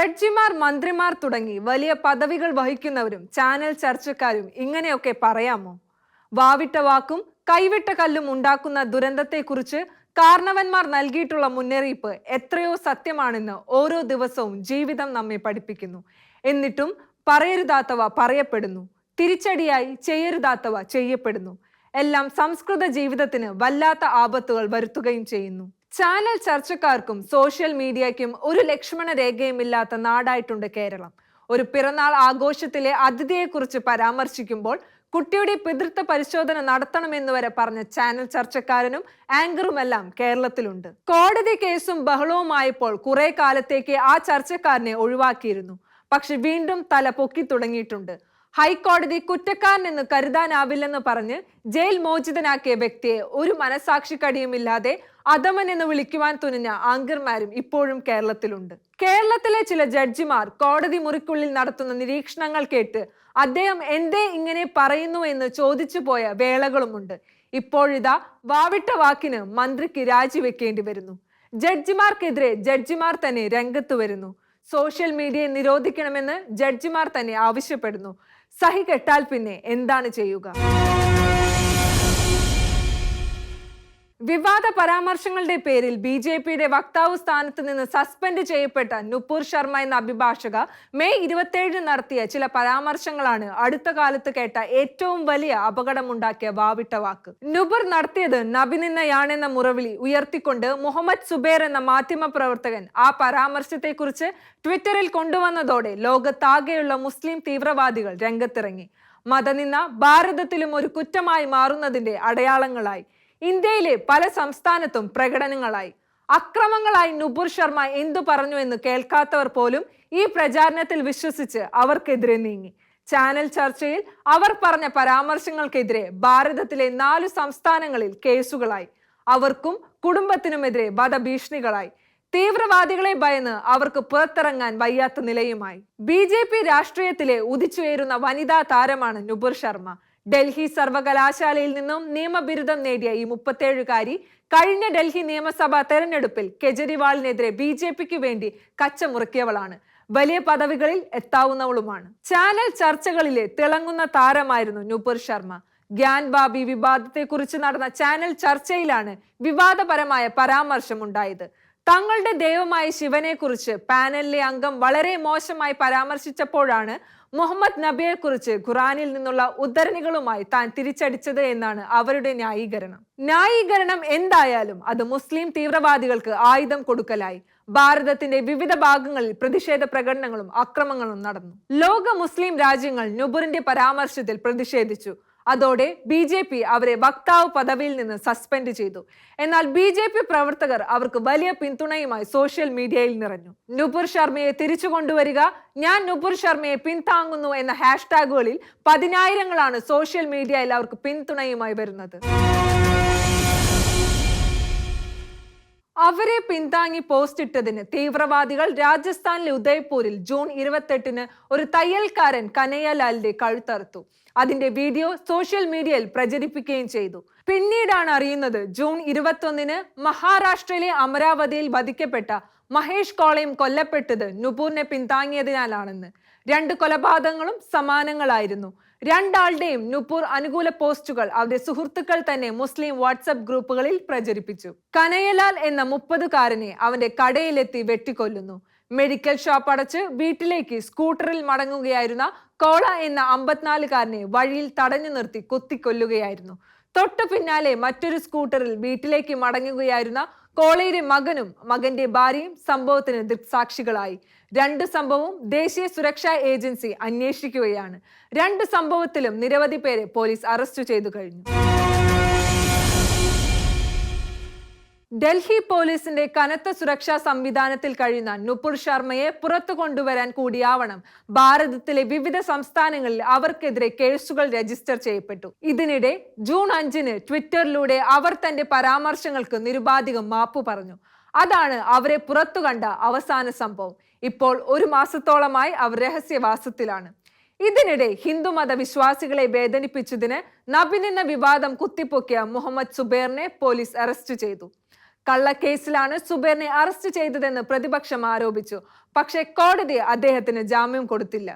ജഡ്ജിമാർ മന്ത്രിമാർ തുടങ്ങി വലിയ പദവികൾ വഹിക്കുന്നവരും ചാനൽ ചർച്ചക്കാരും ഇങ്ങനെയൊക്കെ പറയാമോ? വാവിട്ട വാക്കും കൈവിട്ട കല്ലും ഉണ്ടാക്കുന്ന ദുരന്തത്തെക്കുറിച്ച് കാരണവന്മാർ നൽകിയിട്ടുള്ള മുന്നറിയിപ്പ് എത്രയോ സത്യമാണെന്ന് ഓരോ ദിവസവും ജീവിതം നമ്മെ പഠിപ്പിക്കുന്നു. എന്നിട്ടും പറയരുതാത്തവ പറയപ്പെടുന്നു. തിരിച്ചടിയായി ചെയ്യരുതാത്തവ ചെയ്യപ്പെടുന്നു. എല്ലാം സംസ്കൃത ജീവിതത്തിന് വല്ലാത്ത ആപത്തുകൾ വരുത്തുകയും ചെയ്യുന്നു. ചാനൽ ചർച്ചക്കാർക്കും സോഷ്യൽ മീഡിയയ്ക്കും ഒരു ലക്ഷ്മണ രേഖയുമില്ലാത്ത നാടായിട്ടുണ്ട് കേരളം. ഒരു പിറന്നാൾ ആഘോഷത്തിലെ അതിഥിയെക്കുറിച്ച് പരാമർശിക്കുമ്പോൾ കുട്ടിയുടെ പിതൃത്വ പരിശോധന നടത്തണമെന്ന് വരെ പറഞ്ഞ ചാനൽ ചർച്ചക്കാരനും ആങ്കറുമെല്ലാം കേരളത്തിലുണ്ട്. കോടതി കേസും ബഹളവുമായപ്പോൾ കുറെ കാലത്തേക്ക് ആ ചർച്ചക്കാരനെ ഒഴിവാക്കിയിരുന്നു. പക്ഷെ വീണ്ടും തല പൊക്കി തുടങ്ങിയിട്ടുണ്ട്. ഹൈക്കോടതി കുറ്റക്കാരനെന്ന് കരുതാനാവില്ലെന്ന് പറഞ്ഞ് ജയിൽ മോചിതനാക്കിയ വ്യക്തിയെ ഒരു മനസാക്ഷിക്കടിയുമില്ലാതെ അധമൻ എന്ന് വിളിക്കുവാൻ തുനിഞ്ഞ ആങ്കർമാരും ഇപ്പോഴും കേരളത്തിലുണ്ട്. കേരളത്തിലെ ചില ജഡ്ജിമാർ കോടതി മുറിക്കുള്ളിൽ നടത്തുന്ന നിരീക്ഷണങ്ങൾ കേട്ട് അദ്ദേഹം എന്തേ ഇങ്ങനെ പറയുന്നു എന്ന് ചോദിച്ചു പോയ വേളകളുമുണ്ട്. ഇപ്പോഴിതാ വാവിട്ട വാക്കിന് മന്ത്രിക്ക് രാജിവെക്കേണ്ടി വരുന്നു. ജഡ്ജിമാർക്കെതിരെ ജഡ്ജിമാർ തന്നെ രംഗത്ത് വരുന്നു. സോഷ്യൽ മീഡിയയെ നിരോധിക്കണമെന്ന് ജഡ്ജിമാർ തന്നെ ആവശ്യപ്പെടുന്നു. സഹി കെട്ടാൽ പിന്നെ എന്താണ് ചെയ്യുക? വിവാദ പരാമർശങ്ങളുടെ പേരിൽ ബി ജെ പിയുടെ വക്താവ് സ്ഥാനത്ത് നിന്ന് സസ്പെൻഡ് ചെയ്യപ്പെട്ട നുപൂർ ശർമ്മ എന്ന അഭിഭാഷക മെയ് ഇരുപത്തിയേഴിന് നടത്തിയ ചില പരാമർശങ്ങളാണ് അടുത്ത കാലത്ത് കേട്ട ഏറ്റവും വലിയ അപകടമുണ്ടാക്കിയ വാവിട്ട വാക്ക്. നുപുർ നടത്തിയത് നബിനിന്നയാണെന്ന മുറവിളി ഉയർത്തിക്കൊണ്ട് മുഹമ്മദ് സുബേർ എന്ന മാധ്യമ പ്രവർത്തകൻ ആ പരാമർശത്തെക്കുറിച്ച് ട്വിറ്ററിൽ കൊണ്ടുവന്നതോടെ ലോകത്താകെയുള്ള മുസ്ലിം തീവ്രവാദികൾ രംഗത്തിറങ്ങി. മതനിന്ന ഭാരതത്തിലും ഒരു കുറ്റമായി മാറുന്നതിന്റെ അടയാളങ്ങളായി. ഇന്ത്യയിലെ പല സംസ്ഥാനത്തും പ്രകടനങ്ങളായി. അക്രമങ്ങളായി നുപുർ ശർമ്മ എന്തു പറഞ്ഞു എന്ന് കേൾക്കാത്തവർ പോലും ഈ പ്രചാരണത്തിൽ വിശ്വസിച്ച് അവർക്കെതിരെ നീങ്ങി. ചാനൽ ചർച്ചയിൽ അവർ പറഞ്ഞ പരാമർശങ്ങൾക്കെതിരെ ഭാരതത്തിലെ നാലു സംസ്ഥാനങ്ങളിൽ കേസുകളായി. അവർക്കും കുടുംബത്തിനുമെതിരെ വധഭീഷണികളായി. തീവ്രവാദികളെ ഭയന്ന് അവർക്ക് പുറത്തിറങ്ങാൻ വയ്യാത്ത നിലയുമായി. ബി ജെ പി രാഷ്ട്രീയത്തിലെ ഉദിച്ചുയരുന്ന വനിതാ താരമാണ് നുപുർ ശർമ്മ. ഡൽഹി സർവകലാശാലയിൽ നിന്നും നിയമബിരുദം നേടിയ ഈ മുപ്പത്തേഴുകാരി കഴിഞ്ഞ ഡൽഹി നിയമസഭാ തെരഞ്ഞെടുപ്പിൽ കെജ്രിവാളിനെതിരെ ബി ജെ പിക്ക് വേണ്ടി കച്ചമുറുക്കിയവളാണ്. വലിയ പദവികളിൽ എത്താവുന്നവളുമാണ്. ചാനൽ ചർച്ചകളിലെ തിളങ്ങുന്ന താരമായിരുന്നു നുപുർ ശർമ്മ. ഗ്യാൻ ബാബി വിവാദത്തെക്കുറിച്ച് നടന്ന ചാനൽ ചർച്ചയിലാണ് വിവാദപരമായ പരാമർശം ഉണ്ടായത് തങ്ങളുടെ ദൈവമായ ശിവനെക്കുറിച്ച് പാനലിലെ അംഗം വളരെ മോശമായി പരാമർശിച്ചപ്പോഴാണ് മുഹമ്മദ് നബിയെ കുറിച്ച് ഖുറാനിൽ നിന്നുള്ള ഉദ്ധരണികളുമായി താൻ തിരിച്ചടിച്ചത് എന്നാണ് അവരുടെ ന്യായീകരണം. ന്യായീകരണം എന്തായാലും അത് മുസ്ലിം തീവ്രവാദികൾക്ക് ആയുധം കൊടുക്കലായി. ഭാരതത്തിന്റെ വിവിധ ഭാഗങ്ങളിൽ പ്രതിഷേധ പ്രകടനങ്ങളും അക്രമങ്ങളും നടന്നു. ലോക മുസ്ലിം രാജ്യങ്ങൾ നുബുറിന്റെ പരാമർശത്തിൽ പ്രതിഷേധിച്ചു. അതോടെ ബി ജെ പി അവരെ വക്താവ് പദവിയിൽ നിന്ന് സസ്പെൻഡ് ചെയ്തു. എന്നാൽ ബി ജെ പി പ്രവർത്തകർ അവർക്ക് വലിയ പിന്തുണയുമായി സോഷ്യൽ മീഡിയയിൽ നിറഞ്ഞു. നുപുർ ശർമ്മയെ തിരിച്ചു കൊണ്ടുവരിക ഞാൻ നുപുർ ശർമ്മയെ പിന്താങ്ങുന്നു എന്ന ഹാഷ്ടാഗുകളിൽ പതിനായിരങ്ങളാണ് സോഷ്യൽ മീഡിയയിൽ അവർക്ക് പിന്തുണയുമായി വരുന്നത്. അവരെ പിന്താങ്ങി പോസ്റ്റ് ഇട്ടതിന് തീവ്രവാദികൾ രാജസ്ഥാനിലെ ഉദയ്പൂരിൽ ജൂൺ ഇരുപത്തെട്ടിന് ഒരു തയ്യൽക്കാരൻ കനയ്യലാലിന്റെ കഴുത്തറുത്തു. അതിന്റെ വീഡിയോ സോഷ്യൽ മീഡിയയിൽ പ്രചരിപ്പിക്കുകയും ചെയ്തു. പിന്നീടാണ് അറിയുന്നത് ജൂൺ ഇരുപത്തൊന്നിന് മഹാരാഷ്ട്രയിലെ അമരാവതിയിൽ വധിക്കപ്പെട്ട മഹേഷ് കോളയും കൊല്ലപ്പെട്ടത് നുപൂറിനെ പിന്താങ്ങിയതിനാലാണെന്ന്. രണ്ട് കൊലപാതകങ്ങളും സമാനങ്ങളായിരുന്നു. രണ്ടാളുടെയും നുപൂർ അനുകൂല പോസ്റ്റുകൾ അവരുടെ സുഹൃത്തുക്കൾ തന്നെ മുസ്ലിം വാട്സപ്പ് ഗ്രൂപ്പുകളിൽ പ്രചരിപ്പിച്ചു. കനയലാൽ എന്ന മുപ്പതുകാരനെ അവന്റെ കടയിലെത്തി വെട്ടിക്കൊല്ലുന്നു. മെഡിക്കൽ ഷോപ്പ് അടച്ച് വീട്ടിലേക്ക് സ്കൂട്ടറിൽ മടങ്ങുകയായിരുന്ന കോള എന്ന അമ്പത്തിനാലുകാരനെ വഴിയിൽ തടഞ്ഞു നിർത്തി കുത്തിക്കൊല്ലുകയായിരുന്നു. തൊട്ടു പിന്നാലെ മറ്റൊരു സ്കൂട്ടറിൽ വീട്ടിലേക്ക് മടങ്ങുകയായിരുന്ന കോളയുടെ മകനും മകന്റെ ഭാര്യയും സംഭവത്തിന് ദൃക്സാക്ഷികളായി. രണ്ട് സംഭവവും ദേശീയ സുരക്ഷാ ഏജൻസി അന്വേഷിക്കുകയാണ്. രണ്ട് സംഭവത്തിലും നിരവധി പേരെ പോലീസ് അറസ്റ്റ് ചെയ്തു കഴിഞ്ഞു. ഡൽഹി പോലീസിന്റെ കനത്ത സുരക്ഷാ സംവിധാനത്തിൽ കഴിയുന്ന നുപുർ ശർമ്മയെ പുറത്തു കൊണ്ടുവരാൻ കൂടിയാവണം. ഭാരതത്തിലെ വിവിധ സംസ്ഥാനങ്ങളിൽ അവർക്കെതിരെ കേസുകൾ രജിസ്റ്റർ ചെയ്യപ്പെട്ടു. ഇതിനിടെ ജൂൺ അഞ്ചിന് ട്വിറ്ററിലൂടെ അവർ തന്റെ പരാമർശങ്ങൾക്ക് നിരുപാധികം മാപ്പു പറഞ്ഞു. അതാണ് അവരെ പുറത്തു കണ്ട അവസാന സംഭവം. ഇപ്പോൾ ഒരു മാസത്തോളമായി അവർ രഹസ്യവാസത്തിലാണ്. ഇതിനിടെ ഹിന്ദുമത വിശ്വാസികളെ വേദനിപ്പിച്ചതിന് നബിൻ എന്ന വിവാദം കുത്തിപ്പൊക്കിയ മുഹമ്മദ് സുബേറിനെ പോലീസ് അറസ്റ്റ് ചെയ്തു. കള്ളക്കേസിലാണ് സുബേറിനെ അറസ്റ്റ് ചെയ്തതെന്ന് പ്രതിപക്ഷം ആരോപിച്ചു. പക്ഷേ കോടതി അദ്ദേഹത്തിന് ജാമ്യം കൊടുത്തില്ല.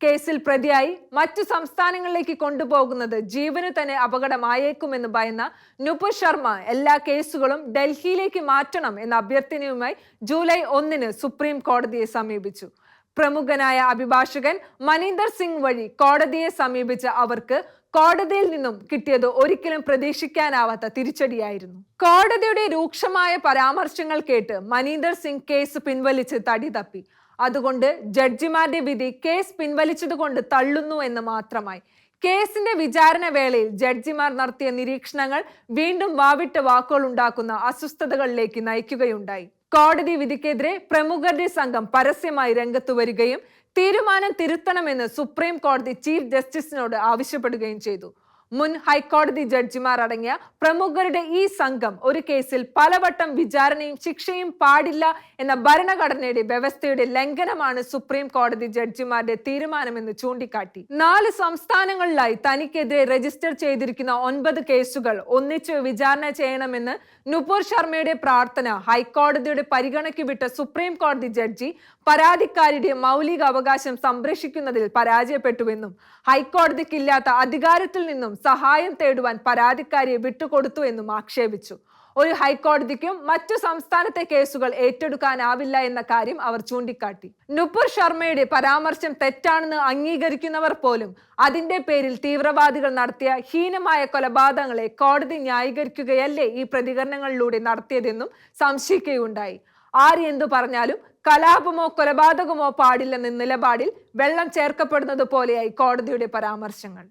കേസിൽ പ്രതിയായി മറ്റു സംസ്ഥാനങ്ങളിലേക്ക് കൊണ്ടുപോകുന്നത് ജീവന് തന്നെ അപകടമായേക്കുമെന്ന് ഭയന്ന നുപുർ ശർമ്മ എല്ലാ കേസുകളും ഡൽഹിയിലേക്ക് മാറ്റണം എന്ന അഭ്യർത്ഥനയുമായി ജൂലൈ ഒന്നിന് സുപ്രീം കോടതിയെ സമീപിച്ചു. പ്രമുഖനായ അഭിഭാഷകൻ മനീന്ദർ സിംഗ് വഴി കോടതിയെ സമീപിച്ച അവർക്ക് കോടതിയിൽ നിന്നും കിട്ടിയത് ഒരിക്കലും പ്രതീക്ഷിക്കാനാവാത്ത തിരിച്ചടിയായിരുന്നു. കോടതിയുടെ രൂക്ഷമായ പരാമർശങ്ങൾ കേട്ട് മനീന്ദർ സിംഗ് കേസ് പിൻവലിച്ച് തടി തപ്പി. അതുകൊണ്ട് ജഡ്ജിമാരുടെ വിധി കേസ് പിൻവലിച്ചതുകൊണ്ട് തള്ളുന്നു എന്ന് മാത്രമായി. കേസിന്റെ വിചാരണ വേളയിൽ ജഡ്ജിമാർ നടത്തിയ നിരീക്ഷണങ്ങൾ വീണ്ടും വാവിട്ട വാക്കുകൾ ഉണ്ടാക്കുന്ന അസ്വസ്ഥതകളിലേക്ക് നയിക്കുകയുണ്ടായി. കോടതി വിധിക്കെതിരെ പ്രമുഖരുടെ സംഘം പരസ്യമായി രംഗത്തു വരികയും തീരുമാനം തിരുത്തണമെന്ന് സുപ്രീം കോടതി ചീഫ് ജസ്റ്റിസിനോട് ആവശ്യപ്പെടുകയും ചെയ്തു. മുൻ ഹൈക്കോടതി ജഡ്ജിമാർ അടങ്ങിയ പ്രമുഖരുടെ ഈ സംഘം ഒരു കേസിൽ പലവട്ടം വിചാരണയും ശിക്ഷയും പാടില്ല എന്ന ഭരണഘടനയുടെ വ്യവസ്ഥയുടെ ലംഘനമാണ് സുപ്രീം കോടതി ജഡ്ജിമാരുടെ തീരുമാനമെന്ന് ചൂണ്ടിക്കാട്ടി. നാല് സംസ്ഥാനങ്ങളിലായി തനിക്കെതിരെ രജിസ്റ്റർ ചെയ്തിരിക്കുന്ന ഒൻപത് കേസുകൾ ഒന്നിച്ച് വിചാരണ ചെയ്യണമെന്ന് നുപുർ ശർമ്മയുടെ പ്രാർത്ഥന ഹൈക്കോടതിയുടെ പരിഗണയ്ക്ക് വിട്ട സുപ്രീം കോടതി ജഡ്ജി പരാതിക്കാരുടെ മൗലിക അവകാശം സംരക്ഷിക്കുന്നതിൽ പരാജയപ്പെട്ടുവെന്നും ഹൈക്കോടതിക്കില്ലാത്ത അധികാരത്തിൽ നിന്നും സഹായം തേടുവാൻ പരാതിക്കാരിയെ വിട്ടുകൊടുത്തു എന്നും ആക്ഷേപിച്ചു. ഒരു ഹൈക്കോടതിക്കും മറ്റു സംസ്ഥാനത്തെ കേസുകൾ ഏറ്റെടുക്കാനാവില്ല എന്ന കാര്യം അവർ ചൂണ്ടിക്കാട്ടി. നുപുർ ശർമ്മയുടെ പരാമർശം തെറ്റാണെന്ന് അംഗീകരിക്കുന്നവർ പോലും അതിന്റെ പേരിൽ തീവ്രവാദികൾ നടത്തിയ ഹീനമായ കൊലപാതകങ്ങളെ കോടതി ന്യായീകരിക്കുകയല്ലേ ഈ പ്രതികരണങ്ങളിലൂടെ നടത്തിയതെന്നും സംശയിക്കുകയുണ്ടായി. ആര് എന്തു പറഞ്ഞാലും കലാപമോ കൊലപാതകമോ പാടില്ലെന്ന നിലപാടിൽ വെള്ളം ചേർക്കപ്പെടുന്നത് പോലെയായി കോടതിയുടെ പരാമർശങ്ങൾ.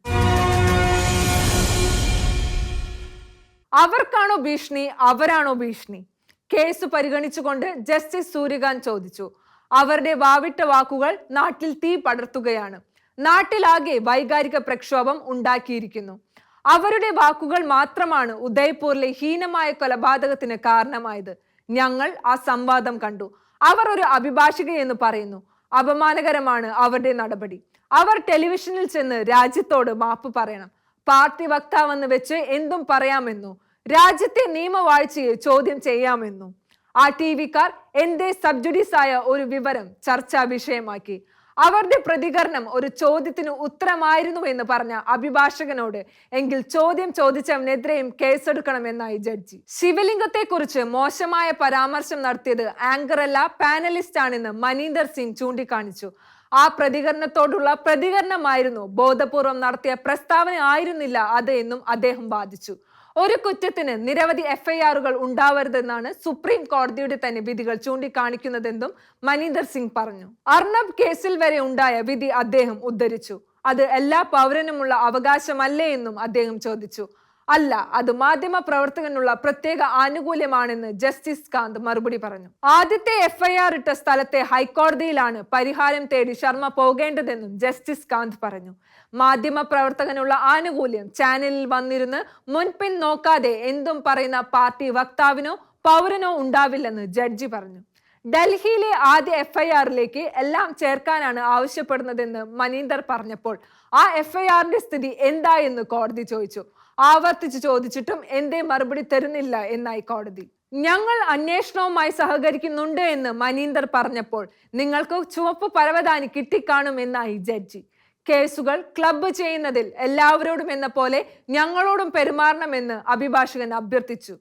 അവർക്കാണോ ഭീഷണി? അവരാണോ ഭീഷണി? കേസ് പരിഗണിച്ചുകൊണ്ട് ജസ്റ്റിസ് സൂര്യകാന്ത് ചോദിച്ചു. അവരുടെ വാവിട്ട വാക്കുകൾ നാട്ടിൽ തീ പടർത്തുകയാണ്. നാട്ടിലാകെ വൈകാരിക പ്രക്ഷോഭം ഉണ്ടാക്കിയിരിക്കുന്നു. അവരുടെ വാക്കുകൾ മാത്രമാണ് ഉദയ്പൂരിലെ ഹീനമായ കൊലപാതകത്തിന് കാരണമായത്. ഞങ്ങൾ ആ സംവാദം കണ്ടു. അവർ ഒരു അഭിഭാഷകയെന്ന് പറയുന്നു. അപമാനകരമാണ് അവരുടെ നടപടി. അവർ ടെലിവിഷനിൽ ചെന്ന് രാജ്യത്തോട് മാപ്പ് പറയണം. പാർട്ടി വക്താവെന്ന് വെച്ച് എന്തും പറയാമെന്നു രാജ്യത്തെ നിയമവാഴ്ചയെ ചോദ്യം ചെയ്യാമെന്നു ആ ടി വിക്കാർ എന്തേ സബ്ജുഡീസ് ആയ ഒരു വിവരം ചർച്ചാ വിഷയമാക്കി. അവരുടെ പ്രതികരണം ഒരു ചോദ്യത്തിന് ഉത്തരമായിരുന്നു എന്ന് പറഞ്ഞ അഭിഭാഷകനോട് എങ്കിൽ ചോദ്യം ചോദിച്ചവനെതിരെയും കേസെടുക്കണമെന്നായി ജഡ്ജി. ശിവലിംഗത്തെക്കുറിച്ച് മോശമായ പരാമർശം നടത്തിയത് ആങ്കറല്ല പാനലിസ്റ്റ് ആണെന്ന് മനീന്ദർ സിംഗ് ചൂണ്ടിക്കാണിച്ചു. ആ പ്രതികരണത്തോടുള്ള പ്രതികരണമായിരുന്നു. ബോധപൂർവം നടത്തിയ പ്രസ്താവന ആയിരുന്നില്ല അത് എന്നും അദ്ദേഹം വാദിച്ചു. ഒരു കുറ്റത്തിന് നിരവധി എഫ്ഐആറുകൾ ഉണ്ടാവരുതെന്നാണ് സുപ്രീം കോടതിയുടെ തന്നെ വിധികൾ ചൂണ്ടിക്കാണിക്കുന്നതെന്നും മനീന്ദർ സിംഗ് പറഞ്ഞു. അർണബ് കേസിൽ വരെ ഉണ്ടായ വിധി അദ്ദേഹം ഉദ്ധരിച്ചു. അത് എല്ലാ പൗരനുമുള്ള അവകാശമല്ലേ എന്നും അദ്ദേഹം ചോദിച്ചു. അല്ല അത് മാധ്യമ പ്രവർത്തകനുള്ള പ്രത്യേക ആനുകൂല്യമാണെന്ന് ജസ്റ്റിസ് കാന്ത് മറുപടി പറഞ്ഞു. ആദ്യത്തെ എഫ്ഐആർ ഇട്ട സ്ഥലത്തെ ഹൈക്കോടതിയിലാണ് പരിഹാരം തേടി ശർമ്മ പോകേണ്ടതെന്നും ജസ്റ്റിസ് കാന്ത് പറഞ്ഞു. മാധ്യമ പ്രവർത്തകനുള്ള ആനുകൂല്യം ചാനലിൽ വന്നിരുന്ന് മുൻപിൻ നോക്കാതെ എന്തും പറയുന്ന പാർട്ടി വക്താവിനോ പൗരനോ ഉണ്ടാവില്ലെന്ന് ജഡ്ജി പറഞ്ഞു. ഡൽഹിയിലെ ആദ്യ എഫ്ഐആറിലേക്ക് എല്ലാം ചേർക്കാനാണ് ആവശ്യപ്പെടുന്നതെന്ന് മനീന്ദർ പറഞ്ഞപ്പോൾ ആ എഫ്ഐആറിന്റെ സ്ഥിതി എന്തായെന്ന് കോടതി ചോദിച്ചു. ആവർത്തിച്ച് ചോദിച്ചിട്ടും എന്തേ മറുപടി തരുന്നില്ല എന്നായി കോടതി. ഞങ്ങൾ അന്വേഷണവുമായി സഹകരിക്കുന്നുണ്ട് എന്ന് മനീന്ദർ പറഞ്ഞപ്പോൾ നിങ്ങൾക്ക് ചുവപ്പ് പരവതാനി കിട്ടിക്കാണും എന്നായി ജഡ്ജി. കേസുകൾ ക്ലബ്ബ് ചെയ്യുന്നതിൽ എല്ലാവരോടും എന്ന പോലെ ഞങ്ങളോടും പെരുമാറണമെന്ന് അഭിഭാഷകൻ അഭ്യർത്ഥിച്ചു.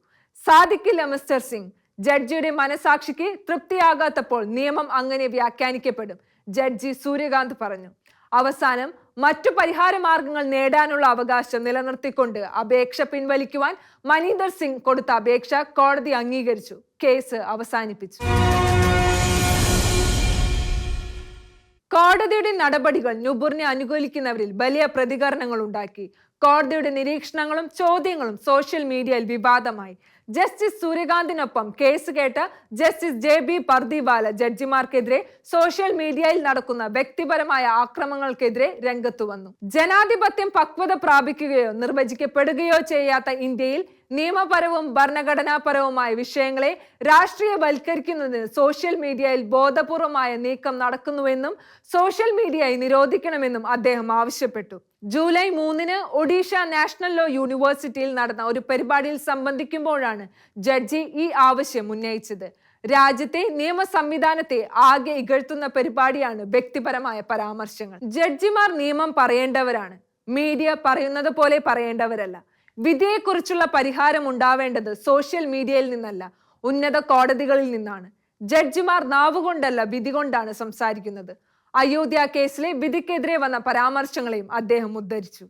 സാധിക്കില്ല മിസ്റ്റർ സിംഗ്. ജഡ്ജിയുടെ മനസാക്ഷിക്ക് തൃപ്തിയാകാത്തപ്പോൾ നിയമം അങ്ങനെ വ്യാഖ്യാനിക്കപ്പെടും ജഡ്ജി സൂര്യകാന്ത് പറഞ്ഞു. അവസാനം മറ്റു പരിഹാര മാർഗങ്ങൾ നേടാനുള്ള അവകാശം നിലനിർത്തിക്കൊണ്ട് അപേക്ഷ പിൻവലിക്കുവാൻ മനീന്ദർ സിംഗ് കൊടുത്ത അപേക്ഷ കോടതി അംഗീകരിച്ചു. കേസ് അവസാനിപ്പിച്ചു. കോടതിയുടെ നടപടികൾ നുബുറിനെ അനുകൂലിക്കുന്നവരിൽ വലിയ പ്രതികരണങ്ങൾ ഉണ്ടാക്കി കോടതിയുടെ നിരീക്ഷണങ്ങളും ചോദ്യങ്ങളും സോഷ്യൽ മീഡിയയിൽ വിവാദമായി. ജസ്റ്റിസ് സൂര്യകാന്തിനൊപ്പം കേസ് കേട്ട് ജസ്റ്റിസ് ജെ ബി പർദിവാല ജഡ്ജിമാർക്കെതിരെ സോഷ്യൽ മീഡിയയിൽ നടക്കുന്ന വ്യക്തിപരമായ ആക്രമണങ്ങൾക്കെതിരെ രംഗത്തു വന്നു. ജനാധിപത്യം പക്വത പ്രാപിക്കുകയോ നിർവചിക്കപ്പെടുകയോ ചെയ്യാത്ത ഇന്ത്യയിൽ നിയമപരവും ഭരണഘടനാപരവുമായ വിഷയങ്ങളെ രാഷ്ട്രീയവൽക്കരിക്കുന്നതിന് സോഷ്യൽ മീഡിയയിൽ ബോധപൂർവമായ നീക്കം നടക്കുന്നുവെന്നും സോഷ്യൽ മീഡിയയെ നിരോധിക്കണമെന്നും അദ്ദേഹം ആവശ്യപ്പെട്ടു. ജൂലൈ മൂന്നിന് ഒഡീഷ നാഷണൽ ലോ യൂണിവേഴ്സിറ്റിയിൽ നടന്ന ഒരു പരിപാടിയിൽ സംബന്ധിക്കുമ്പോഴാണ് ജഡ്ജി ഈ ആവശ്യം ഉന്നയിച്ചത്. രാജ്യത്തെ നിയമ സംവിധാനത്തെ ആകെ ഇകഴ്ത്തുന്ന പരിപാടിയാണ് വ്യക്തിപരമായ പരാമർശങ്ങൾ. ജഡ്ജിമാർ നിയമം പറയേണ്ടവരാണ്. മീഡിയ പറയുന്നത് പോലെ പറയേണ്ടവരല്ല. വിധിയെക്കുറിച്ചുള്ള പരിഹാരം ഉണ്ടാവേണ്ടത് സോഷ്യൽ മീഡിയയിൽ നിന്നല്ല ഉന്നത കോടതികളിൽ നിന്നാണ്. ജഡ്ജിമാർ നാവുകൊണ്ടല്ല വിധി കൊണ്ടാണ് സംസാരിക്കുന്നത്. അയോധ്യ കേസിലെ വിധിക്കെതിരെ വന്ന പരാമർശങ്ങളെയും അദ്ദേഹം ഉദ്ധരിച്ചു.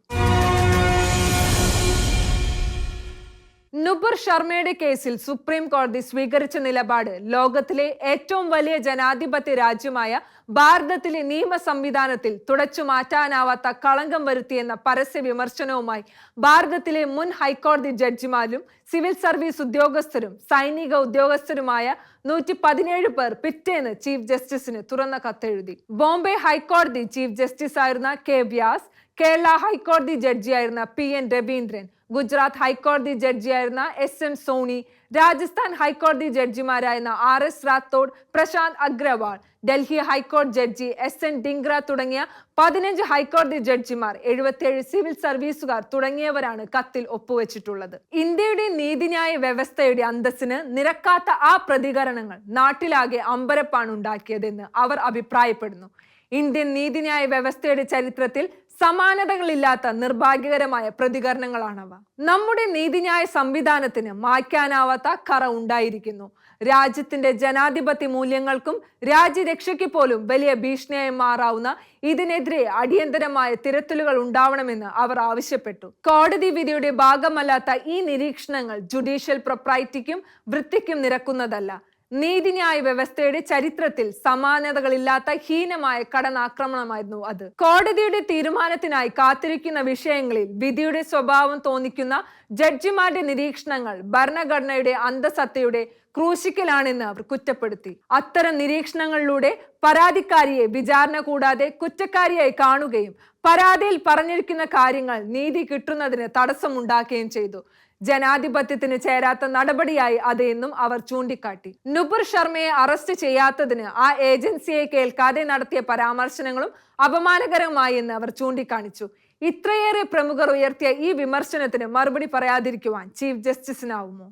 നുപുർ ശർമ്മയുടെ കേസിൽ സുപ്രീം കോടതി സ്വീകരിച്ച നിലപാട് ലോകത്തിലെ ഏറ്റവും വലിയ ജനാധിപത്യ രാജ്യമായ ഭാരതത്തിലെ നിയമ സംവിധാനത്തിൽ തുടച്ചു മാറ്റാനാവാത്ത കളങ്കം വരുത്തിയെന്ന പരസ്യ വിമർശനവുമായി ഭാരതത്തിലെ മുൻ ഹൈക്കോടതി ജഡ്ജിമാരും സിവിൽ സർവീസ് ഉദ്യോഗസ്ഥരും സൈനിക ഉദ്യോഗസ്ഥരുമായ നൂറ്റി പതിനേഴ് പേർ പിറ്റേന്ന് ചീഫ് ജസ്റ്റിസിന് തുറന്ന കത്തെഴുതി. ബോംബെ ഹൈക്കോടതി ചീഫ് ജസ്റ്റിസ് ആയിരുന്ന കെ വ്യാസ് കേരള ഹൈക്കോടതി ജഡ്ജിയായിരുന്ന പി എൻ രവീന്ദ്രൻ ഗുജറാത്ത് ഹൈക്കോടതി ജഡ്ജിയായിരുന്ന എസ് എം സോണി രാജസ്ഥാൻ ഹൈക്കോടതി ജഡ്ജിമാരായിരുന്ന ആർ എസ് റാത്തോഡ് പ്രശാന്ത് അഗ്രവാൾ ഡൽഹി ഹൈക്കോടതി ജഡ്ജി എസ് എൻ ഡിംഗ്ര തുടങ്ങിയ പതിനഞ്ച് ഹൈക്കോടതി ജഡ്ജിമാർ എഴുപത്തിയേഴ് സിവിൽ സർവീസുകാർ തുടങ്ങിയവരാണ് കത്തിൽ ഒപ്പുവെച്ചിട്ടുള്ളത്. ഇന്ത്യയുടെ നീതിന്യായ വ്യവസ്ഥയുടെ അന്തസ്സിന് നിരക്കാത്ത ആ പ്രതികരണങ്ങൾ നാട്ടിലാകെ അമ്പരപ്പാണ് ഉണ്ടാക്കിയതെന്ന് അവർ അഭിപ്രായപ്പെടുന്നു. ഇന്ത്യൻ നീതിന്യായ വ്യവസ്ഥയുടെ ചരിത്രത്തിൽ സമാനതകളില്ലാത്ത നിർഭാഗ്യകരമായ പ്രതികരണങ്ങളാണവ. നമ്മുടെ നീതിന്യായ സംവിധാനത്തിന് മായ്ക്കാനാവാത്ത കറ ഉണ്ടായിരിക്കുന്നു. രാജ്യത്തിന്റെ ജനാധിപത്യ മൂല്യങ്ങൾക്കും രാജ്യരക്ഷയ്ക്ക് പോലും വലിയ ഭീഷണിയായി മാറാവുന്ന ഇതിനെതിരെ അടിയന്തരമായ തിരുത്തലുകൾ ഉണ്ടാവണമെന്ന് അവർ ആവശ്യപ്പെട്ടു. കോടതി വിധിയുടെ ഭാഗമല്ലാത്ത ഈ നിരീക്ഷണങ്ങൾ ജുഡീഷ്യൽ പ്രൊപ്രൈറ്റിക്കും വൃത്തിക്കും നിരക്കുന്നതല്ല. നീതിന്യായ വ്യവസ്ഥയുടെ ചരിത്രത്തിൽ സമാനതകളില്ലാത്ത ഹീനമായ കടനാക്രമണമായിരുന്നു അത്. കോടതിയുടെ തീരുമാനത്തിനായി കാത്തിരിക്കുന്ന വിഷയങ്ങളിൽ വിധിയുടെ സ്വഭാവം തോന്നിക്കുന്ന ജഡ്ജിമാരുടെ നിരീക്ഷണങ്ങൾ ഭരണഘടനയുടെ അന്തസത്തയുടെ ക്രൂശിക്കലാണെന്ന് അവർ കുറ്റപ്പെടുത്തി. അത്തരം നിരീക്ഷണങ്ങളിലൂടെ പരാതിക്കാരിയെ വിചാരണ കൂടാതെ കുറ്റക്കാരിയായി കാണുകയും പരാതിയിൽ പറഞ്ഞിരിക്കുന്ന കാര്യങ്ങൾ നീതി കിട്ടുന്നതിന് തടസ്സമുണ്ടാക്കുകയും ചെയ്തു. ജനാധിപത്യത്തിന് ചേരാത്ത നടപടിയായി അത് എന്നും അവർ ചൂണ്ടിക്കാട്ടി. നുപുർ ശർമ്മയെ അറസ്റ്റ് ചെയ്യാത്തതിന് ആ ഏജൻസിയെ കേൾക്കാതെ നടത്തിയ പരാമർശനങ്ങളും അപമാനകരമായി എന്ന് അവർ ചൂണ്ടിക്കാണിച്ചു. ഇത്രയേറെ പ്രമുഖർ ഉയർത്തിയ ഈ വിമർശനത്തിന് മറുപടി പറയാതിരിക്കുവാൻ ചീഫ് ജസ്റ്റിസിനാവുമോ?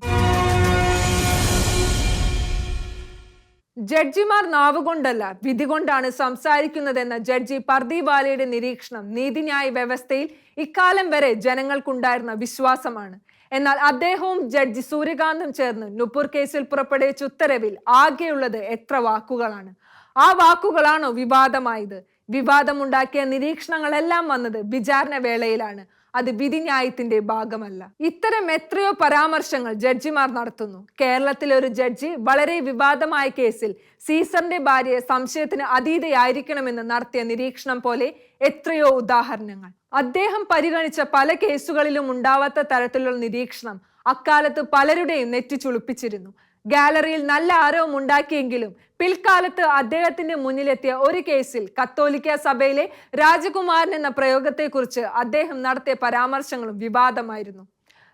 ജഡ്ജിമാർ നാവുകൊണ്ടല്ല വിധി കൊണ്ടാണ് സംസാരിക്കുന്നതെന്ന ജഡ്ജി പർദീവാലയുടെ നിരീക്ഷണം നീതിന്യായ വ്യവസ്ഥയിൽ ഇക്കാലം വരെ ജനങ്ങൾക്കുണ്ടായിരുന്ന വിശ്വാസമാണ്. എന്നാൽ അദ്ദേഹവും ജഡ്ജി സൂര്യകാന്തും ചേർന്ന് നുപുർ കേസിൽ പുറപ്പെടുവിച്ച ഉത്തരവിൽ ആകെയുള്ളത് എത്ര വാക്കുകളാണ്? ആ വാക്കുകളാണോ വിവാദമായത്? വിവാദമുണ്ടാക്കിയ നിരീക്ഷണങ്ങളെല്ലാം വന്നത് വിചാരണ വേളയിലാണ്. അത് വിധിന്യായത്തിന്റെ ഭാഗമല്ല. ഇത്തരം എത്രയോ പരാമർശങ്ങൾ ജഡ്ജിമാർ നടത്തുന്നു. കേരളത്തിലെ ഒരു ജഡ്ജി വളരെ വിവാദമായ കേസിൽ സീസറിന്റെ ഭാര്യയെ സംശയത്തിന് അതീതയായിരിക്കണമെന്ന് നടത്തിയ നിരീക്ഷണം പോലെ എത്രയോ ഉദാഹരണങ്ങൾ. അദ്ദേഹം പരിഗണിച്ച പല കേസുകളിലും ഉണ്ടാവാത്ത തരത്തിലുള്ള നിരീക്ഷണം അക്കാലത്ത് പലരുടെയും നെറ്റി ചുളിപ്പിച്ചിരുന്നു. ഗാലറിയിൽ നല്ല ആരവം ഉണ്ടാക്കിയെങ്കിലും പിൽക്കാലത്ത് അദ്ദേഹത്തിന്റെ മുന്നിലെത്തിയ ഒരു കേസിൽ കത്തോലിക്ക സഭയിലെ രാജകുമാരൻ എന്ന പ്രയോഗത്തെക്കുറിച്ച് അദ്ദേഹം നടത്തിയ പരാമർശങ്ങളും വിവാദമായിരുന്നു.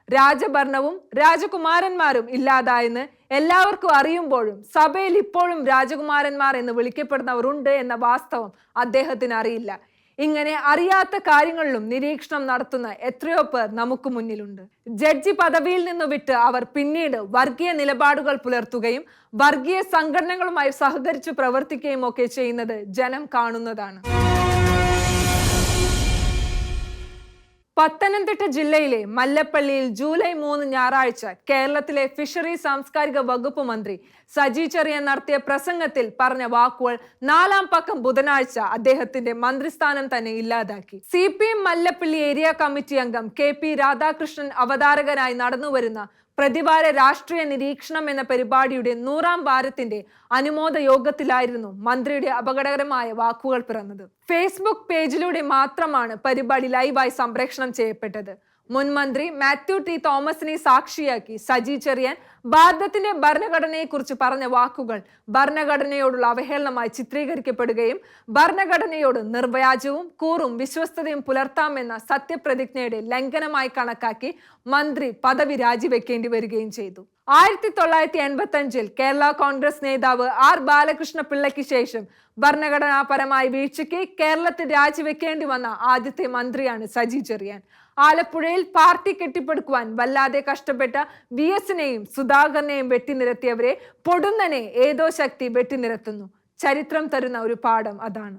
രാജഭരണവും രാജകുമാരന്മാരും ഇല്ലാതായെന്ന് എല്ലാവർക്കും അറിയുമ്പോഴും സഭയിൽ ഇപ്പോഴും രാജകുമാരന്മാർ എന്ന് വിളിക്കപ്പെടുന്നവരുണ്ട് എന്ന വാസ്തവം അദ്ദേഹത്തിന് അറിയില്ല. ഇങ്ങനെ അറിയാത്ത കാര്യങ്ങളിലും നിരീക്ഷണം നടത്തുന്ന എത്രയോ പേർ നമുക്ക് മുന്നിലുണ്ട്. ജഡ്ജി പദവിയിൽ നിന്ന് വിട്ട് അവർ പിന്നീട് വർഗീയ നിലപാടുകൾ പുലർത്തുകയും വർഗീയ സംഘടനകളുമായി സഹകരിച്ചു പ്രവർത്തിക്കുകയും ഒക്കെ ചെയ്യുന്നത് ജനം കാണുന്നതാണ്. പത്തനംതിട്ട ജില്ലയിലെ മല്ലപ്പള്ളിയിൽ ജൂലൈ മൂന്ന് ഞായറാഴ്ച കേരളത്തിലെ ഫിഷറി സാംസ്കാരിക വകുപ്പ് മന്ത്രി സജി ചെറിയൻ നടത്തിയ പ്രസംഗത്തിൽ പറഞ്ഞ വാക്കുകൾ നാലാം പക്കം ബുധനാഴ്ച അദ്ദേഹത്തിന്റെ മന്ത്രിസ്ഥാനം തന്നെ ഇല്ലാതാക്കി. C P M Mallappally area committee അംഗം കെ പി രാധാകൃഷ്ണൻ അവതാരകനായി നടന്നുവരുന്ന പ്രതിവാര രാഷ്ട്രീയ നിരീക്ഷണം എന്ന പരിപാടിയുടെ നൂറാം വാരത്തിന്റെ അനുമോദ യോഗത്തിലായിരുന്നു മന്ത്രിയുടെ അപകടകരമായ വാക്കുകൾ പിറന്നത്. ഫേസ്ബുക്ക് പേജിലൂടെ മാത്രമാണ് പരിപാടി ലൈവായി സംപ്രേഷണം ചെയ്യപ്പെട്ടത്. മുൻ മന്ത്രി മാത്യു ടി തോമസിനെ സാക്ഷിയാക്കി സജി ചെറിയാൻ ഭാരതത്തിന്റെ ഭരണഘടനയെക്കുറിച്ച് പറഞ്ഞ വാക്കുകൾ ഭരണഘടനയോടുള്ള അവഹേളനമായി ചിത്രീകരിക്കപ്പെടുകയും ഭരണഘടനയോട് നിർവ്യാജവും കൂറും വിശ്വസ്തതയും പുലർത്താമെന്ന സത്യപ്രതിജ്ഞയുടെ ലംഘനമായി കണക്കാക്കി മന്ത്രി പദവി രാജിവെക്കേണ്ടി വരികയും ചെയ്തു. ആയിരത്തി തൊള്ളായിരത്തി എൺപത്തി അഞ്ചിൽ കേരള കോൺഗ്രസ് നേതാവ് ആർ ബാലകൃഷ്ണ പിള്ളയ്ക്ക് ശേഷം ഭരണഘടനാപരമായ വീഴ്ചയ്ക്ക് കേരളത്തിൽ രാജിവെക്കേണ്ടി വന്ന ആദ്യത്തെ മന്ത്രിയാണ് സജി ചെറിയാൻ. ആലപ്പുഴയിൽ പാർട്ടി കെട്ടിപ്പടുക്കുവാൻ വല്ലാതെ കഷ്ടപ്പെട്ട വി എസിനെയും സുധാകരനെയും വെട്ടിനിരത്തിയവരെ പൊടുന്നനെ ഏതോ ശക്തി വെട്ടിനിരത്തുന്നു ചരിത്രം തരുന്ന ഒരു പാഠം അതാണ്.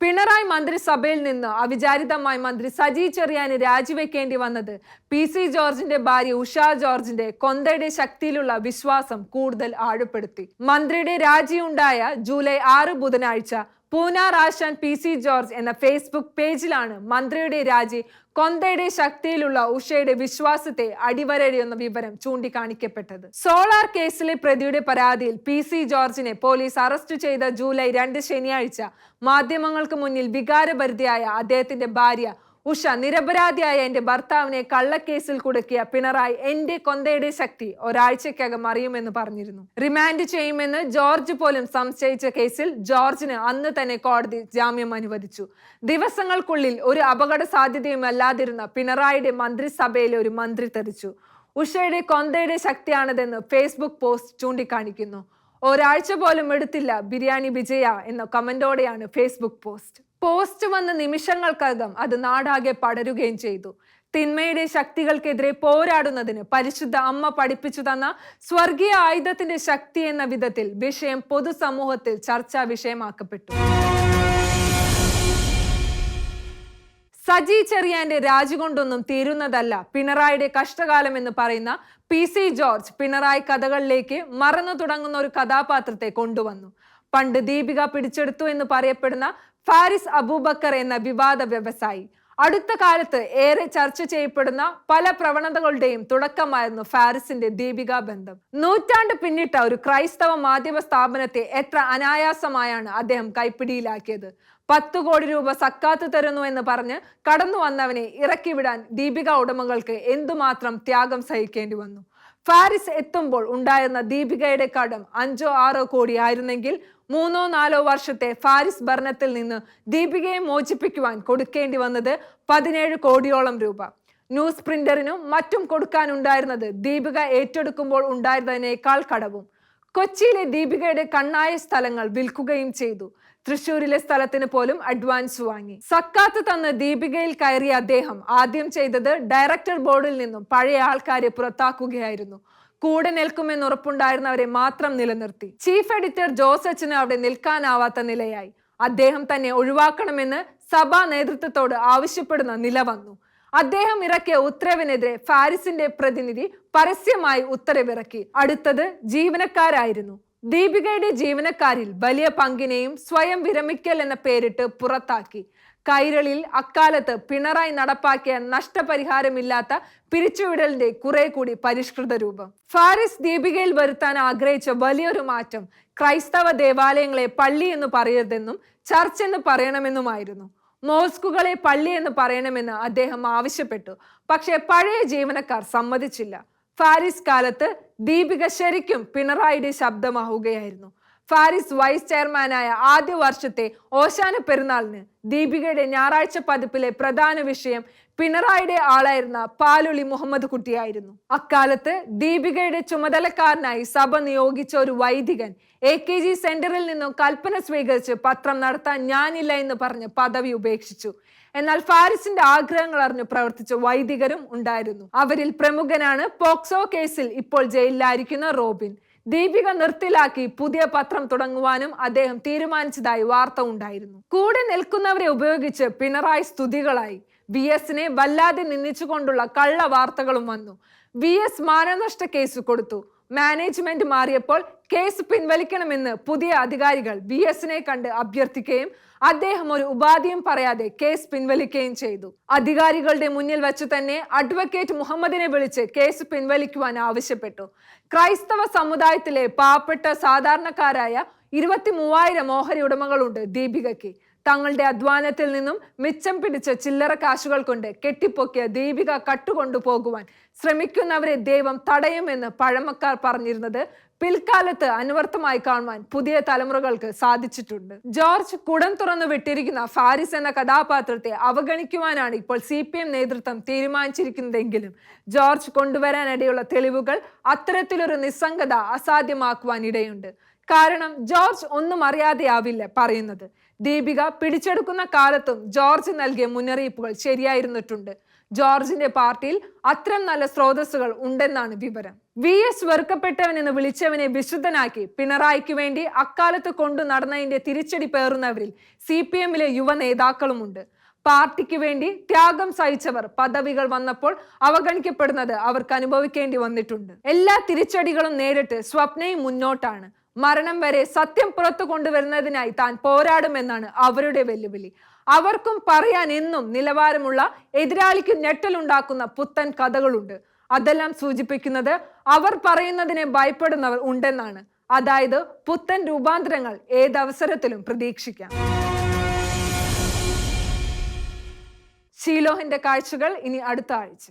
പിണറായി മന്ത്രിസഭയിൽ നിന്ന് അവിചാരിതമായി മന്ത്രി സജി ചെറിയാന് രാജിവെക്കേണ്ടി വന്നത് പി സി ജോർജിന്റെ ഭാര്യ ഉഷ ജോർജിന്റെ കൊന്തയുടെ ശക്തിയിലുള്ള വിശ്വാസം കൂടുതൽ ആഴപ്പെടുത്തി. മന്ത്രിയുടെ രാജിയുണ്ടായ ജൂലൈ ആറ് ബുധനാഴ്ച പൂനാർ ആശാൻ പി സി ജോർജ് എന്ന ഫേസ്ബുക്ക് പേജിലാണ് മന്ത്രിയുടെ രാജി. കൊന്തയുടെ ശക്തിയിലുള്ള ഉഷയുടെ വിശ്വാസത്തെ അടിവരടിയെന്ന വിവരം ചൂണ്ടിക്കാണിക്കപ്പെട്ടത്. സോളാർ കേസിലെ പ്രതിയുടെ പരാതിയിൽ പി സി ജോർജിനെ പോലീസ് അറസ്റ്റ് ചെയ്ത ജൂലൈ രണ്ട് ശനിയാഴ്ച മാധ്യമങ്ങൾക്ക് മുന്നിൽ വികാരഭരിതയായ അദ്ദേഹത്തിന്റെ ഭാര്യ ഉഷ നിരപരാധിയായ എന്റെ ഭർത്താവിനെ കള്ളക്കേസിൽ കുടുക്കിയ പിണറായി എന്റെ കൊന്തയുടെ ശക്തി ഒരാഴ്ചക്കകം അറിയുമെന്ന് പറഞ്ഞിരുന്നു. റിമാൻഡ് ചെയ്യുമെന്ന് ജോർജ് പോലും സംശയിച്ച കേസിൽ ജോർജിന് അന്ന് തന്നെ കോടതി ജാമ്യം അനുവദിച്ചു. ദിവസങ്ങൾക്കുള്ളിൽ ഒരു അപകട സാധ്യതയുമല്ലാതിരുന്ന പിണറായിയുടെ മന്ത്രിസഭയിലെ ഒരു മന്ത്രി തെറിച്ചു. ഉഷയുടെ കൊന്തയുടെ ശക്തിയാണിതെന്ന് ഫേസ്ബുക്ക് പോസ്റ്റ് ചൂണ്ടിക്കാണിക്കുന്നു. ഒരാഴ്ച പോലും എടുത്തില്ല ബിരിയാണി വിജയ എന്ന കമന്റോടെയാണ് ഫേസ്ബുക്ക് പോസ്റ്റ്. പോസ്റ്റ് വന്ന നിമിഷങ്ങൾക്കകം അത് നാടാകെ പടരുകയും ചെയ്തു. തിന്മയുടെ ശക്തികൾക്കെതിരെ പോരാടുന്നതിന് പരിശുദ്ധ അമ്മ പഠിപ്പിച്ചു തന്ന സ്വർഗീയ ആയുധത്തിന്റെ ശക്തി എന്ന വിധത്തിൽ വിഷയം പൊതുസമൂഹത്തിൽ ചർച്ചാ വിഷയമാക്കപ്പെട്ടു. സജി ചെറിയാന്റെ രാജി കൊണ്ടൊന്നും തീരുന്നതല്ല പിണറായിയുടെ കഷ്ടകാലം എന്ന് പറയുന്ന പി സി ജോർജ് പിണറായി കഥകളിലേക്ക് മറന്നു തുടങ്ങുന്ന ഒരു കഥാപാത്രത്തെ കൊണ്ടുവന്നു. പണ്ട് ദീപിക പിടിച്ചെടുത്തു എന്ന് പറയപ്പെടുന്ന ഫാരിസ് അബൂബക്കർ എന്ന വിവാദ വ്യവസായി. അടുത്ത കാലത്ത് ഏറെ ചർച്ച ചെയ്യപ്പെടുന്ന പല പ്രവണതകളുടെയും തുടക്കമായിരുന്നു ഫാരിസിന്റെ ദീപിക ബന്ധം. നൂറ്റാണ്ട് പിന്നിട്ട ഒരു ക്രൈസ്തവ മാധ്യമ സ്ഥാപനത്തെ എത്ര അനായാസമായാണ് അദ്ദേഹം കൈപ്പിടിയിലാക്കിയത്. പത്തു കോടി രൂപ സക്കാത്ത് തരുന്നു എന്ന് പറഞ്ഞ് കടന്നു വന്നവനെ ഇറക്കിവിടാൻ ദീപിക ഉടമകൾക്ക് എന്തുമാത്രം ത്യാഗം സഹിക്കേണ്ടി വന്നു? ഫാരിസ് എത്തുമ്പോൾ ഉണ്ടായിരുന്ന ദീപികയുടെ കടം അഞ്ചോ ആറോ കോടി ആയിരുന്നെങ്കിൽ മൂന്നോ നാലോ വർഷത്തെ ഫാരിസ് ഭരണത്തിൽ നിന്ന് ദീപികയെ മോചിപ്പിക്കുവാൻ കൊടുക്കേണ്ടി വന്നത് പതിനേഴ് കോടിയോളം രൂപ. ന്യൂസ് പ്രിന്ററിനും മറ്റും കൊടുക്കാനുണ്ടായിരുന്നത് ദീപിക ഏറ്റെടുക്കുമ്പോൾ ഉണ്ടായിരുന്നതിനേക്കാൾ കടവും. കൊച്ചിയിലെ ദീപികയുടെ കണ്ണായ സ്ഥലങ്ങൾ വിൽക്കുകയും ചെയ്തു. തൃശൂരിലെ സ്ഥലത്തിന് പോലും അഡ്വാൻസ് വാങ്ങി. സക്കാത്ത് തന്ന് ദീപികയിൽ കയറിയ അദ്ദേഹം ആദ്യം ചെയ്തത് ഡയറക്ടർ ബോർഡിൽ നിന്നും പഴയ ആൾക്കാരെ പുറത്താക്കുകയായിരുന്നു. കൂടെ നിൽക്കുമെന്ന് ഉറപ്പുണ്ടായിരുന്നവരെ മാത്രം നിലനിർത്തി. ചീഫ് എഡിറ്റർ ജോസ് അച്ഛന് അവിടെ നിൽക്കാനാവാത്ത നിലയായി. അദ്ദേഹം തന്നെ ഒഴിവാക്കണമെന്ന് സഭാ നേതൃത്വത്തോട് ആവശ്യപ്പെടുന്ന നില വന്നു. അദ്ദേഹം ഇറക്കിയ ഉത്തരവിനെതിരെ ഫാരിസിന്റെ പ്രതിനിധി പരസ്യമായി ഉത്തരവിറക്കി. അടുത്തത് ജീവനക്കാരായിരുന്നു. ദീപികയുടെ ജീവനക്കാരിൽ വലിയ പങ്കിനെയും സ്വയം വിരമിക്കൽ എന്ന പേരിട്ട് പുറത്താക്കി. കൈരളിൽ അക്കാലത്ത് പിണറായി നടപ്പാക്കിയ നഷ്ടപരിഹാരമില്ലാത്ത പിരിച്ചുവിടലിന്റെ കുറെ കൂടി പരിഷ്കൃത രൂപം. ഫാരിസ് ദീപികയിൽ വരുത്താൻ ആഗ്രഹിച്ച വലിയൊരു മാറ്റം ക്രൈസ്തവ ദേവാലയങ്ങളെ പള്ളി എന്ന് പറയരുതെന്നും ചർച്ച് എന്ന് പറയണമെന്നുമായിരുന്നു. മോസ്കുകളെ പള്ളി എന്ന് പറയണമെന്ന് അദ്ദേഹം ആവശ്യപ്പെട്ടു. പക്ഷേ പഴയ ജീവനക്കാർ സമ്മതിച്ചില്ല. ഫാരിസ് കാലത്ത് ദീപിക ശരിക്കും പിണറായിയുടെ ശബ്ദമാവുകയായിരുന്നു. ഫാരിസ് വൈസ് ചെയർമാനായ ആദ്യ വർഷത്തെ ഓശാന പെരുന്നാളിന് ദീപികയുടെ ഞായറാഴ്ച പതിപ്പിലെ പ്രധാന വിഷയം പിണറായിയുടെ ആളായിരുന്ന പാലുളി മുഹമ്മദ് കുട്ടിയായിരുന്നു. അക്കാലത്ത് ദീപികയുടെ ചുമതലക്കാരനായി സഭ നിയോഗിച്ച ഒരു വൈദികൻ എ കെ ജി സെന്ററിൽ നിന്നും കൽപ്പന സ്വീകരിച്ച് പത്രം നടത്താൻ ഞാനില്ല എന്ന് പറഞ്ഞ് പദവി ഉപേക്ഷിച്ചു. എന്നാൽ ഫാരിസിന്റെ ആഗ്രഹങ്ങൾ അറിഞ്ഞു പ്രവർത്തിച്ച വൈദികരും ഉണ്ടായിരുന്നു. അവരിൽ പ്രമുഖനാണ് പോക്സോ കേസിൽ ഇപ്പോൾ ജയിലിലായിരിക്കുന്ന റോബിൻ. ദീപിക നിർത്തിലാക്കി പുതിയ പത്രം തുടങ്ങുവാനും അദ്ദേഹം തീരുമാനിച്ചതായി വാർത്ത ഉണ്ടായിരുന്നു. കൂടെ നിൽക്കുന്നവരെ ഉപയോഗിച്ച് പിണറായി സ്തുതികളായി. വി എസിനെ വല്ലാതെ നിന്ദിച്ചുകൊണ്ടുള്ള കള്ള വാർത്തകളും വന്നു. വി എസ് മാനനഷ്ട കേസ് കൊടുത്തു. മാനേജ്മെന്റ് മാറിയപ്പോൾ കേസ് പിൻവലിക്കണമെന്ന് പുതിയ അധികാരികൾ വി എസിനെ കണ്ട് അഭ്യർത്ഥിക്കുകയും അദ്ദേഹം ഒരു ഉപാധിയും പറയാതെ കേസ് പിൻവലിക്കുകയും ചെയ്തു. അധികാരികളുടെ മുന്നിൽ വെച്ച് തന്നെ അഡ്വക്കേറ്റ് മുഹമ്മദിനെ വിളിച്ച് കേസ് പിൻവലിക്കുവാൻ ആവശ്യപ്പെട്ടു. ക്രൈസ്തവ സമുദായത്തിലെ പാവപ്പെട്ട സാധാരണക്കാരായ ഇരുപത്തി മൂവായിരം ഓഹരി ഉടമകളുണ്ട് ദീപികയ്ക്ക്. തങ്ങളുടെ അധ്വാനത്തിൽ നിന്നും മിച്ചം പിടിച്ച ചില്ലറ കാശുകൾ കൊണ്ട് കെട്ടിപ്പൊക്കിയ ദീപിക കട്ടുകൊണ്ടു പോകുവാൻ ശ്രമിക്കുന്നവരെ ദൈവം തടയുമെന്ന് പഴമക്കാർ പറഞ്ഞിരുന്നത് പിൽക്കാലത്ത് അനുവർത്തമായി കാണുവാൻ പുതിയ തലമുറകൾക്ക് സാധിച്ചിട്ടുണ്ട്. ജോർജ് കുടം തുറന്നു വിട്ടിരിക്കുന്ന ഫാരിസ് എന്ന കഥാപാത്രത്തെ അവഗണിക്കുവാനാണ് ഇപ്പോൾ സി പി എം നേതൃത്വം തീരുമാനിച്ചിരിക്കുന്നതെങ്കിലും ജോർജ് കൊണ്ടുവരാനിടയുള്ള തെളിവുകൾ അത്തരത്തിലൊരു നിസ്സംഗത അസാധ്യമാക്കുവാൻ ഇടയുണ്ട് കാരണം ജോർജ് ഒന്നും അറിയാതെയാവില്ല പറയുന്നത്. ദീപിക പിടിച്ചെടുക്കുന്ന കാലത്തും ജോർജ് നൽകിയ മുന്നറിയിപ്പുകൾ ശരിയായിരുന്നിട്ടുണ്ട്. ജോർജിന്റെ പാർട്ടിയിൽ അത്തരം നല്ല സ്രോതസ്സുകൾ ഉണ്ടെന്നാണ് വിവരം. വി. എസ്. വെറുക്കപ്പെട്ടവൻ എന്ന് വിളിച്ചവനെ വിശുദ്ധനാക്കി പിണറായിക്ക് വേണ്ടി അക്കാലത്ത് കൊണ്ടു നടന്നതിന്റെ തിരിച്ചടി പേറുന്നവരിൽ സി പി എമ്മിലെ യുവ നേതാക്കളുമുണ്ട്. പാർട്ടിക്ക് വേണ്ടി ത്യാഗം സഹിച്ചവർ പദവികൾ വന്നപ്പോൾ അവഗണിക്കപ്പെടുന്നത് അവർക്ക് അനുഭവിക്കേണ്ടി വന്നിട്ടുണ്ട്. എല്ലാ തിരിച്ചടികളും നേരിട്ട് സ്വപ്നയും മുന്നോട്ടാണ്. മരണം വരെ സത്യം പുറത്തു കൊണ്ടുവരുന്നതിനായി താൻ പോരാടുമെന്നാണ് അവരുടെ വെല്ലുവിളി. അവർക്കും പറയാൻ എന്നും നിലവാരമുള്ള എതിരാളിക്ക് ഞെട്ടലുണ്ടാക്കുന്ന പുത്തൻ കഥകളുണ്ട്. അതെല്ലാം സൂചിപ്പിക്കുന്നത് അവർ പറയുന്നതിനെ ഭയപ്പെടുന്നവർ ഉണ്ടെന്നാണ്. അതായത് പുത്തൻ രൂപാന്തരങ്ങൾ ഏതവസരത്തിലും പ്രതീക്ഷിക്കാം. ഷീലോഹിന്റെ കാഴ്ചകൾ ഇനി അടുത്ത ആഴ്ച.